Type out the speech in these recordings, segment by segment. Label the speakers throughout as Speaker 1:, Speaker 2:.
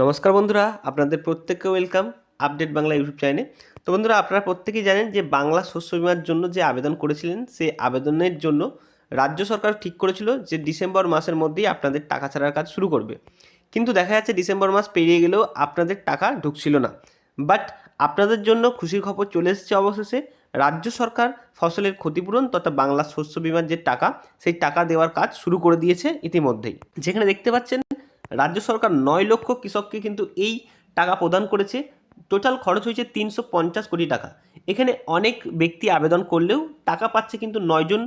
Speaker 1: নমস্কার বন্ধুরা, আপনাদের প্রত্যেককে ওয়েলকাম আপডেট বাংলা ইউটিউব চ্যানেলে তো বন্ধুরা, আপনারা প্রত্যেকেই জানেন যে বাংলা শস্য বিমার জন্য যে আবেদন করেছিলেন, সেই আবেদনের জন্য রাজ্য সরকার ঠিক করেছিল যে ডিসেম্বর মাসের মধ্যেই আপনাদের টাকা ছাড়ার কাজ শুরু করবে। কিন্তু দেখা যাচ্ছে ডিসেম্বর মাস পেরিয়ে গেলেও আপনাদের টাকা ঢুকছিল না। বাট আপনাদের জন্য খুশির খবর চলে এসেছে অবশেষে। রাজ্য সরকার ফসলের ক্ষতিপূরণ তথা বাংলা শস্য বিমার যে টাকা, সেই টাকা দেওয়ার কাজ শুরু করে দিয়েছে ইতিমধ্যেই। যেখানে দেখতে পাচ্ছেন রাজ্য সরকার নয় লক্ষ কৃষককে কিন্তু এই টাকা প্রদান করেছে। টোটাল খরচ হয়েছে তিনশো পঞ্চাশ কোটি টাকা। এখানে অনেক ব্যক্তি আবেদন করলেও টাকা পাচ্ছে কিন্তু নয়জন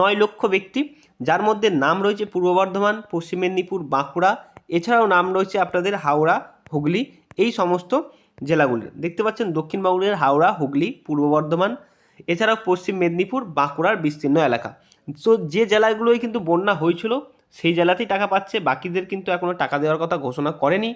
Speaker 1: নয় লক্ষ ব্যক্তি। যার মধ্যে নাম রয়েছে পূর্ব বর্ধমান, পশ্চিম মেদিনীপুর, বাঁকুড়া। এছাড়াও নাম রয়েছে আপনাদের হাওড়া, হুগলি, এই সমস্ত জেলাগুলির। দেখতে পাচ্ছেন দক্ষিণ বাংলার হাওড়া, হুগলি, পূর্ব বর্ধমান। এছাড়াও পশ্চিম মেদিনীপুর, বাঁকুড়ার বিস্তীর্ণ এলাকা। তো যে জেলাগুলোয় কিন্তু বন্যা হয়েছিল সেই জেলাতেই টাকা পাচ্ছে, বাকিদের কিন্তু এখনও টাকা দেওয়ার কথা ঘোষণা করেনি।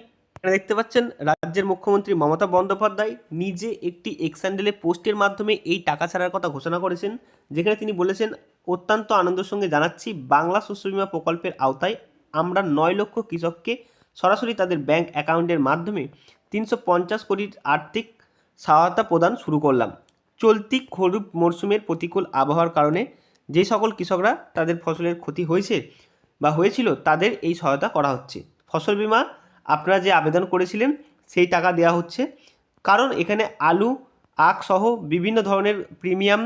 Speaker 1: দেখতে পাচ্ছেন, রাজ্যের মুখ্যমন্ত্রী মমতা বন্দ্যোপাধ্যায় নিজে একটি এক্সান্ডেলে পোস্টের মাধ্যমে এই টাকা ছাড়ার কথা ঘোষণা করেছেন, যেখানে তিনি বলেছেন, অত্যন্ত আনন্দের সঙ্গে জানাচ্ছি, বাংলা শস্য বিমা প্রকল্পের আওতায় আমরা নয় লক্ষ কৃষককে সরাসরি তাদের ব্যাংক অ্যাকাউন্টের মাধ্যমে তিনশো পঞ্চাশ কোটির আর্থিক সহায়তা প্রদান শুরু করলাম। চলতি খরিফ মরশুমের প্রতিকূল আবহাওয়ার কারণে যে সকল কৃষকরা তাদের ফসলের ক্ষতি হয়েছে বা হয়েছিল তাদের এই সহায়তা করা হচ্ছে। ফসল বীমা আপনারা যে আবেদন করেছিলেন সেই টাকা দেওয়া হচ্ছে। কারণ এখানে আলু, আখ সহ বিভিন্ন ধরনের প্রিমিয়াম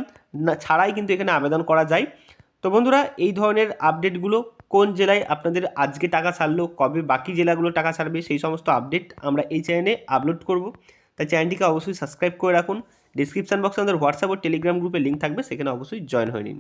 Speaker 1: ছাড়াই কিন্তু এখানে আবেদন করা যায়। তো বন্ধুরা, এই ধরনের আপডেটগুলো কোন জেলায় আপনাদের আজকে টাকা ছাড়লো, কবে বাকি জেলাগুলো টাকা ছাড়বে, সেই সমস্ত আপডেট আমরা এই চ্যানেলে আপলোড করব। তাই চ্যানেলটিকে অবশ্যই সাবস্ক্রাইব করে রাখুন। ডিসক্রিপশান বক্সে আমাদের হোয়াটসঅ্যাপ ও টেলিগ্রাম গ্রুপে লিঙ্ক থাকবে, সেখানে অবশ্যই জয়েন হয়ে নিন।